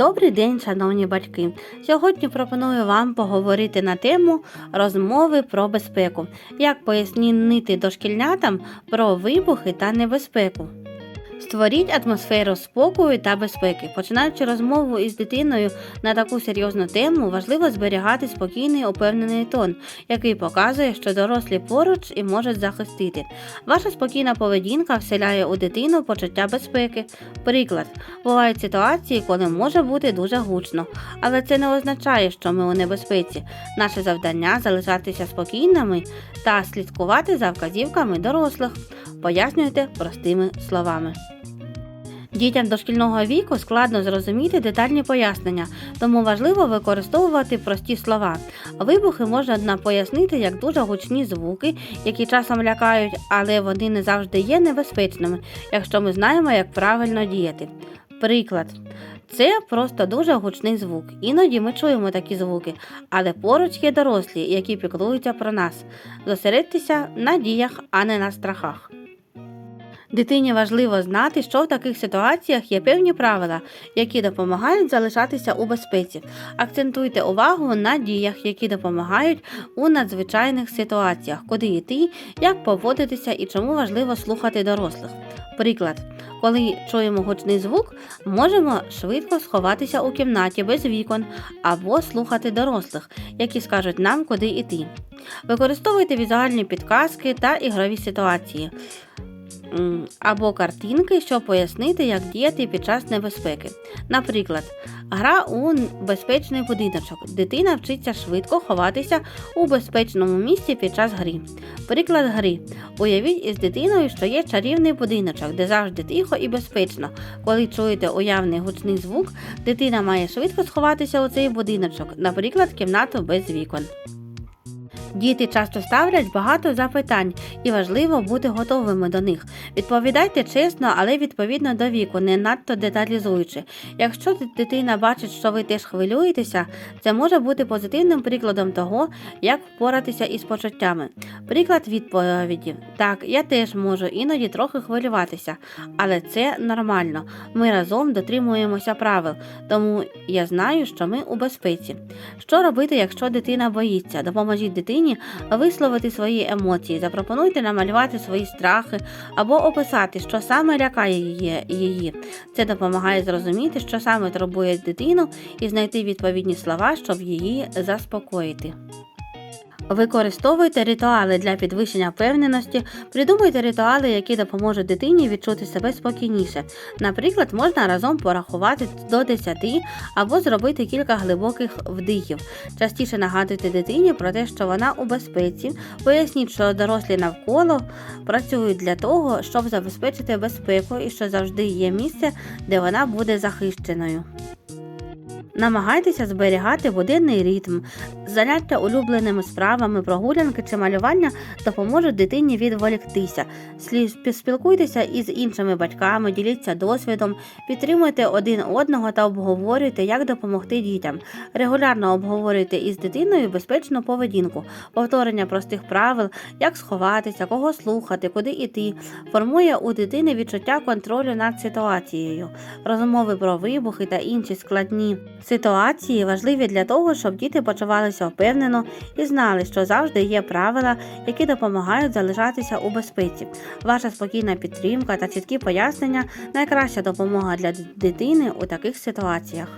Добрий день, шановні батьки. Сьогодні пропоную вам поговорити на тему розмови про безпеку, як пояснити дошкільнятам про вибухи та небезпеку. Створіть атмосферу спокою та безпеки. Починаючи розмову із дитиною на таку серйозну тему, важливо зберігати спокійний упевнений тон, який показує, що дорослі поруч і можуть захистити. Ваша спокійна поведінка вселяє у дитину почуття безпеки. Приклад, бувають ситуації, коли може бути дуже гучно, але це не означає, що ми у небезпеці. Наше завдання залишатися спокійними та слідкувати за вказівками дорослих. Пояснюйте простими словами. Дітям дошкільного віку складно зрозуміти детальні пояснення, тому важливо використовувати прості слова. Вибухи можна пояснити як дуже гучні звуки, які часом лякають, але вони не завжди є небезпечними, якщо ми знаємо, як правильно діяти. Приклад. Це просто дуже гучний звук. Іноді ми чуємо такі звуки, але поруч є дорослі, які піклуються про нас. Зосередьтеся на діях, а не на страхах. Дитині важливо знати, що в таких ситуаціях є певні правила, які допомагають залишатися у безпеці. Акцентуйте увагу на діях, які допомагають у надзвичайних ситуаціях, куди йти, як поводитися і чому важливо слухати дорослих. Приклад, коли чуємо гучний звук, можемо швидко сховатися у кімнаті без вікон або слухати дорослих, які скажуть нам, куди йти. Використовуйте візуальні підказки та ігрові ситуації або картинки, щоб пояснити, як діяти під час небезпеки. Наприклад, гра у безпечний будиночок. Дитина вчиться швидко ховатися у безпечному місці під час гри. Приклад гри. Уявіть із дитиною, що є чарівний будиночок, де завжди тихо і безпечно. Коли чуєте уявний гучний звук, дитина має швидко сховатися у цей будиночок, наприклад, кімнату без вікон. Діти часто ставлять багато запитань, і важливо бути готовими до них. Відповідайте чесно, але відповідно до віку, не надто деталізуючи. Якщо дитина бачить, що ви теж хвилюєтеся, це може бути позитивним прикладом того, як впоратися із почуттями. Приклад відповіді: так, я теж можу іноді трохи хвилюватися, але це нормально. Ми разом дотримуємося правил, тому я знаю, що ми у безпеці. Що робити, якщо дитина боїться? Допоможіть дитині висловити свої емоції, запропонуйте намалювати свої страхи або описати, що саме лякає її. Це допомагає зрозуміти, що саме турбує дитину, і знайти відповідні слова, щоб її заспокоїти. Використовуйте ритуали для підвищення впевненості, придумуйте ритуали, які допоможуть дитині відчути себе спокійніше. Наприклад, можна разом порахувати до 10 або зробити кілька глибоких вдихів. Частіше нагадуйте дитині про те, що вона у безпеці. Поясніть, що дорослі навколо працюють для того, щоб забезпечити безпеку і що завжди є місце, де вона буде захищеною. Намагайтеся зберігати буденний ритм. Заняття улюбленими справами, прогулянки чи малювання допоможуть дитині відволіктися. Спілкуйтеся із іншими батьками, діліться досвідом, підтримуйте один одного та обговорюйте, як допомогти дітям. Регулярно обговорюйте із дитиною безпечну поведінку, повторення простих правил, як сховатися, кого слухати, куди йти, формує у дитини відчуття контролю над ситуацією. Розмови про вибухи та інші складні ситуації важливі для того, щоб діти почувалися впевнено і знали, що завжди є правила, які допомагають залишатися у безпеці. Ваша спокійна підтримка та чіткі пояснення найкраща допомога для дитини у таких ситуаціях.